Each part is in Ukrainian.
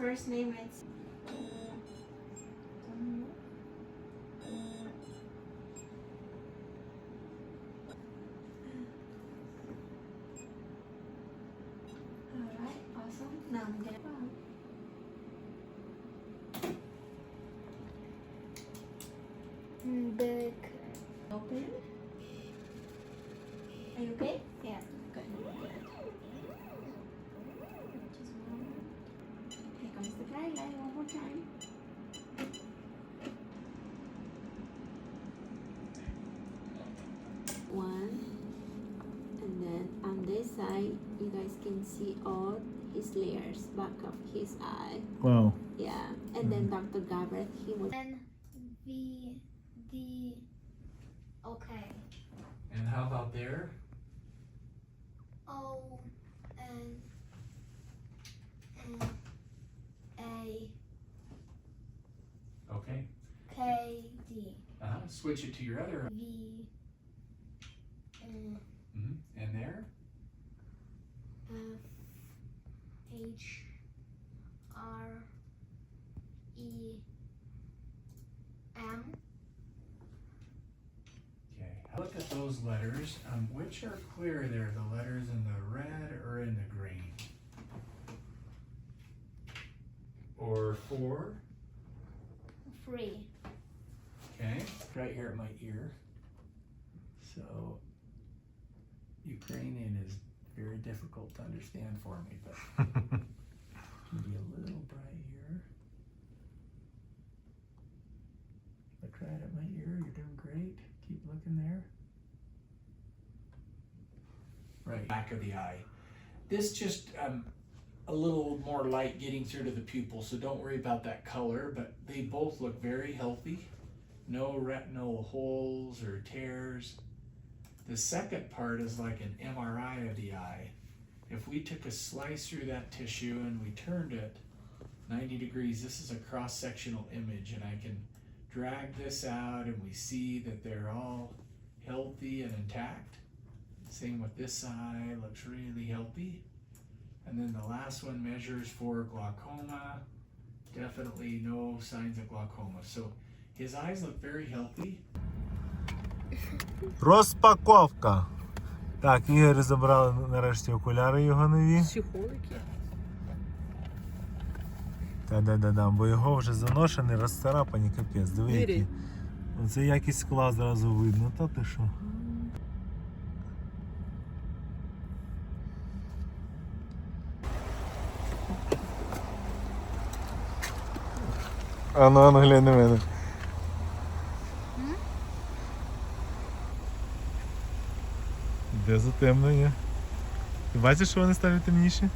first name is Alright, awesome. Now I'm gonna Mm, Big. open. Are you okay? Yeah. Good. Just one. Here one more time. One, and then on this side, you guys can see all his layers back of his eye. Wow. Yeah, and then mm-hmm. Dr. Gabbert, he was. And the, the, okay. And how about there? Oh, and, and. Switch it to your other. V N mhm. And there? F H R E M. Okay. Look at those letters. Um, which are clear there? The letters in the red or in the green? Or four? Free. Okay. Right here at my ear. So Ukrainian is very difficult to understand for me, but can be a little bright here. Look right at my ear. You're doing great. Keep looking there. Right. Back of the eye. This just um, a little more light getting through to the pupil, so don't worry about that color, but they both look very healthy. No retinal holes or tears. The second part is like an MRI of the eye. If we took a slice through that tissue and we turned it 90 degrees, this is a cross sectional image, and I can drag this out and we see that they're all healthy and intact. Same with this eye, looks really healthy. And then the last one measures for glaucoma. Definitely no signs of glaucoma. So his eyes look very healthy. Розпаковка. Так, Ігор забрали нарешті окуляри його нові. Психолики. Та-да-да-да, бо його вже заношений, розцарапані, капець. Диви, які. Оце якість скла зразу видно, та ти що? А ну, а ну глянь на мене. Де затемнення? Ти бачиш, що вони стали темніші?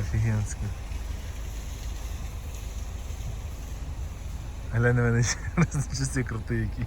Офігенське. Глянь на мене ще раз, що ці крути які.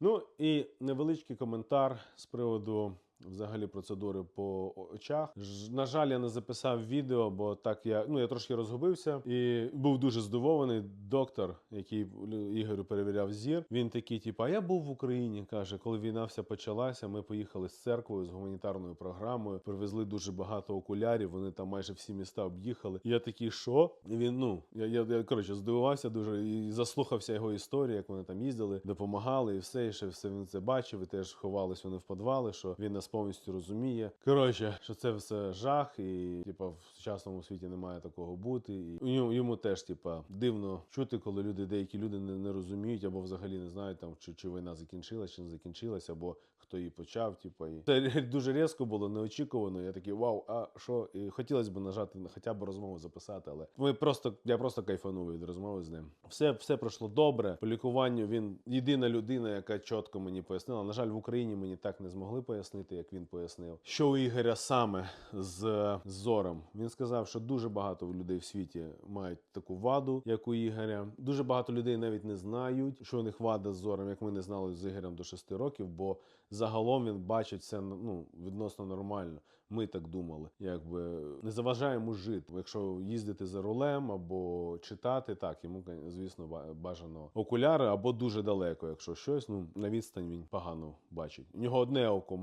Ну і невеличкий коментар з приводу взагалі процедури по очах. На жаль, я не записав відео, бо так я ну я трошки розгубився і був дуже здивований. Доктор, який Ігорю перевіряв зір, він такий, типу, а я був в Україні. каже, коли війна вся почалася, ми поїхали з церквою з гуманітарною програмою, привезли дуже багато окулярів. Вони там майже всі міста об'їхали. Я такий, що? І він ну я, я, я коротше здивувався дуже і заслухався його історії, як вони там їздили, допомагали, і все, і ще все він це бачив. І теж ховались вони в підвали, що він нас повністю розуміє. Коротше, що це все жах, і типа в сучасному світі не має такого бути. І йому, йому теж, типа, дивно чути, коли люди, деякі люди не, не розуміють або взагалі не знають там, чи, чи війна закінчилась, чи не закінчилась, або хто її почав. Типа, і це дуже різко було, неочікувано. Я такий вау, а що? І хотілося б нажати на хоча б розмову записати, але ми просто я просто кайфанув від розмови з ним. Все, все пройшло добре. По лікуванню він єдина людина, яка чітко мені пояснила. На жаль, в Україні мені так не змогли пояснити. Робити, як він пояснив. Що у Ігоря саме з зором? Він сказав, що дуже багато людей в світі мають таку ваду, як у Ігоря. Дуже багато людей навіть не знають, що у них вада з зором, як ми не знали з Ігорем до 6 років, бо загалом він бачить все ну, відносно нормально. Ми так думали, якби не заважає йому жити. Якщо їздити за рулем або читати, так йому звісно ба- бажано окуляри або дуже далеко. Якщо щось, ну на відстань він погано бачить. У нього одне око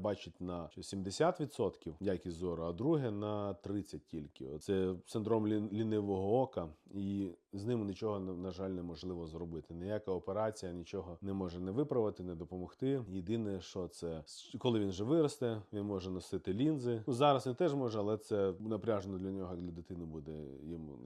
бачить на що 70% якість зору, а друге на 30 тільки. Це синдром лін- лінивого ока, і з ним нічого на жаль неможливо зробити. Ніяка операція нічого не може не виправити, не допомогти. Єдине, що це коли він вже виросте, він може носити лінзи. Ну зараз він теж може, але це напряжено для нього, для дитини буде йому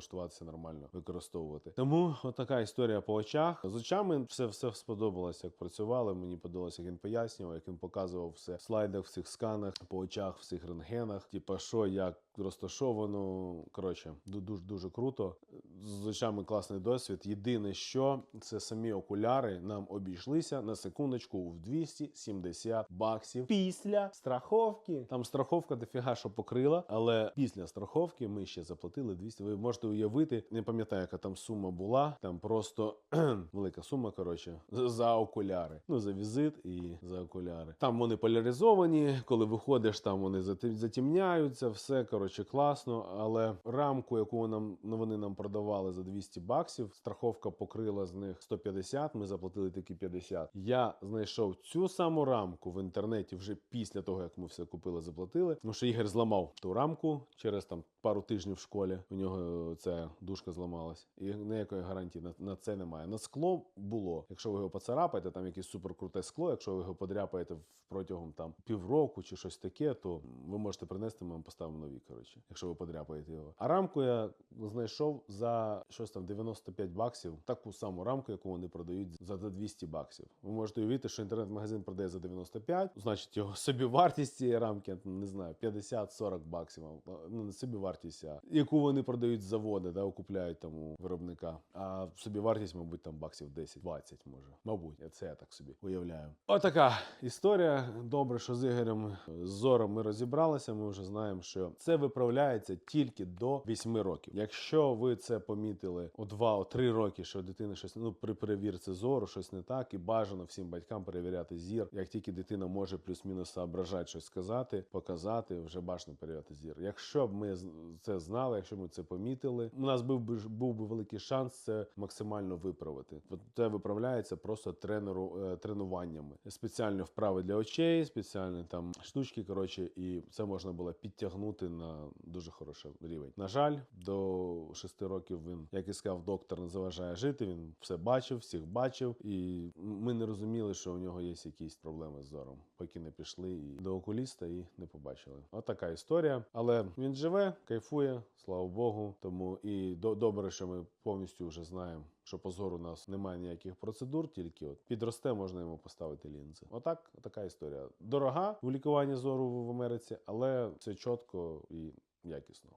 їх налаштуватися нормально використовувати. Тому отака історія по очах. З очами все все сподобалось, як працювали. Мені подобалося, як він пояснював, як він показував все в слайдах, в цих сканах, по очах, в цих рентгенах. Типа, що як розташовано. Коротше, дуже дуже круто. З очами класний досвід. Єдине, що це самі окуляри нам обійшлися на секундочку в 270 баксів після страховки. Там страховка дофіга що покрила, але після страховки ми ще заплатили 200. Ви можете уявити, не пам'ятаю, яка там сума була. Там просто велика сума. Коротше, за- окуляри. Ну за візит і за окуляри. Там вони поляризовані. Коли виходиш, там вони затемняються. Все коротше класно. Але рамку, яку нам ну, вони нам продавали за 200 баксів, страховка покрила з них 150, Ми заплатили такі 50. Я знайшов цю саму рамку в інтернеті вже після того, як ми все купили, заплатили. Тому що Ігор зламав ту рамку через там пару тижнів в школі. У нього оця дужка зламалась. І ніякої гарантії на, на це немає. На скло було. Якщо ви його поцарапаєте, там якесь суперкруте скло. Якщо ви його подряпаєте протягом там півроку чи щось таке, то ви можете принести, ми вам поставимо нові. Коротше, якщо ви подряпаєте його. А рамку я знайшов за щось там 95 баксів. Таку саму рамку, яку вони продають за 200 баксів. Ви можете уявити, що інтернет-магазин продає за 95, значить його собі вартість цієї рамки, не знаю, 50-40 баксів. Ну не собівартість, а яку вони продають за 8 заводи, да, окупляють там у виробника. А собі вартість, мабуть, там баксів 10-20 може. Мабуть, це я так собі уявляю. Отака історія. Добре, що з Ігорем з зором ми розібралися. Ми вже знаємо, що це виправляється тільки до 8 років. Якщо ви це помітили у 2-3 роки, що дитина щось ну при перевірці зору, щось не так, і бажано всім батькам перевіряти зір. Як тільки дитина може плюс-мінус соображати щось сказати, показати, вже бажано перевіряти зір. Якщо б ми це знали, якщо б ми це помітили у нас був би був би великий шанс це максимально виправити. Це виправляється просто тренеру е, тренуваннями. Спеціальні вправи для очей, спеціальні там штучки. Коротше, і це можна було підтягнути на дуже хороший рівень. На жаль, до 6 років він, як і сказав, доктор не заважає жити. Він все бачив, всіх бачив, і ми не розуміли, що у нього є якісь проблеми з зором, поки не пішли і до окуліста і не побачили. Отака історія. Але він живе, кайфує, слава Богу. Тому і до- добре, що ми повністю вже знаємо. Що позору у нас немає ніяких процедур, тільки от підросте, можна йому поставити лінзи. Отак, така історія. Дорога в лікуванні зору в Америці, але все чітко і якісно.